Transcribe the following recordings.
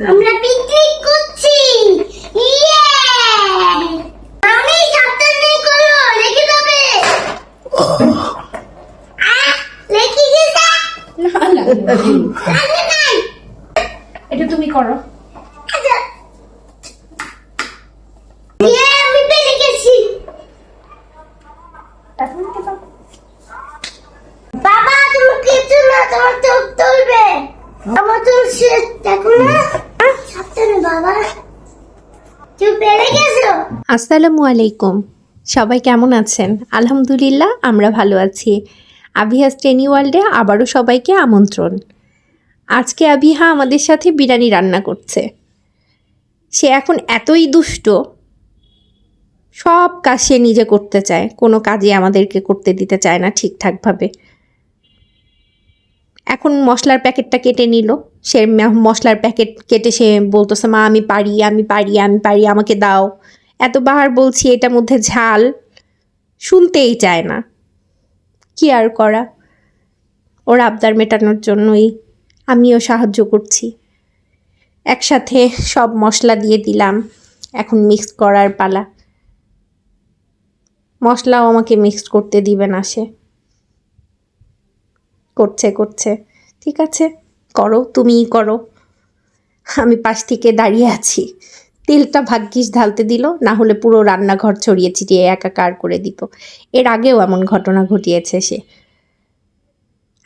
আমরা পিকনিক করছি। ইয়ে আমি সাবধানে করো লেগে যাবে। লেগে গেছে না না এটা তুমি করো। আচ্ছা। বাবা তুমি কিছু না তোমার তো সে দেখো না বাবা। পেরে গেছো? আসসালামু আলাইকুম। সবাই কেমন আছেন? আলহামদুলিল্লাহ, আমরা ভালো আছি। আবিহা স্টেনি ওয়ার্ল্ডে আবারও সবাইকে আমন্ত্রণ। আজকে আবিহা আমাদের সাথে বিরিয়ানি রান্না করছে। সে এখন এতই দুষ্ট, সব কাজ সে নিজে করতে চায়। কোনো কাজই আমাদেরকে করতে দিতে চায় না ঠিকঠাকভাবে। এখন মশলার প্যাকেটটা কেটে নিল। সে মশলার প্যাকেট কেটে সে বলতেছে, মা, আমি পারি আমি পারি আমি পারি, আমাকে দাও। এত এতবার বলছি, এটার মধ্যে ঝাল শুনতেই চায় না। কি আর করা? ওর আবদার মেটানোর জন্যই আমিও সাহায্য করছি। একসাথে সব মশলা দিয়ে দিলাম, এখন মিক্স করার পালা। মশলাও আমাকে মিক্স করতে দিবে না সে। করছে করছে। ঠিক আছে, করো, তুমিই করো। আমি পাশ থেকে দাঁড়িয়ে আছি। তেলটা ভাগ্যিস ঢালতে দিল, না হলে পুরো রান্নাঘর ছড়িয়ে ছিটিয়ে একাকার করে দিত। এর আগেও এমন ঘটনা ঘটিয়েছে সে।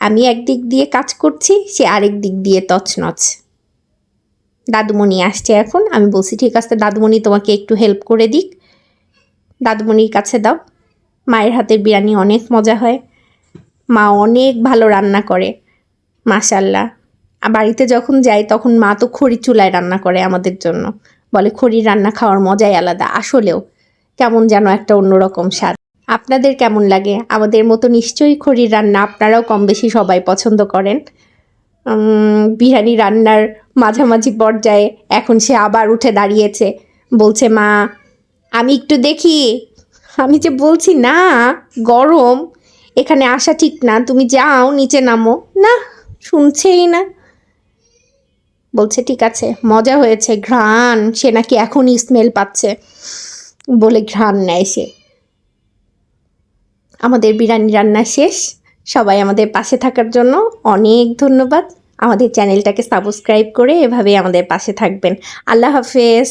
আমি একদিক দিয়ে কাজ করছি, সে আরেক দিক দিয়ে তছনছ। দাদুমণি আসছে এখন। আমি বলছি, ঠিক আছে, দাদুমণি, তোমাকে একটু হেল্প করে দিক। দাদুমণির কাছে দাও। মায়ের হাতের বিরিয়ানি অনেক মজা হয়। মা অনেক ভালো রান্না করে, মাশাল্লাহ। আর বাড়িতে যখন যাই তখন মা তো খড়ি চুলায় রান্না করে আমাদের জন্য। বলে খড়ির রান্না খাওয়ার মজাই আলাদা, আসলেও কেমন যেন একটা অন্যরকম স্বাদ। আপনাদের কেমন লাগে? আমাদের মতো নিশ্চয়ই খড়ির রান্না আপনারাও কম বেশি সবাই পছন্দ করেন। বিরিয়ানি রান্নার মাঝামাঝি পর্যায়ে এখন সে আবার উঠে দাঁড়িয়েছে। বলছে, মা, আমি একটু দেখি। আমি যে বলছি, না, গরম। এখানে আসা ঠিক না, তুমি যাও, নিচে নামো। না, শুনছেই না। বলছে, ঠিক আছে, মজা হয়েছে, ঘ্রাণ, সে নাকি এখনই স্মেল পাচ্ছে। বলে ঘ্রাণ নেয় সে। আমাদের বিরিয়ানি রান্না শেষ। সবাই আমাদের পাশে থাকার জন্য অনেক ধন্যবাদ। আমাদের চ্যানেলটাকে সাবস্ক্রাইব করে এভাবেই আমাদের পাশে থাকবেন। আল্লাহ হাফেজ।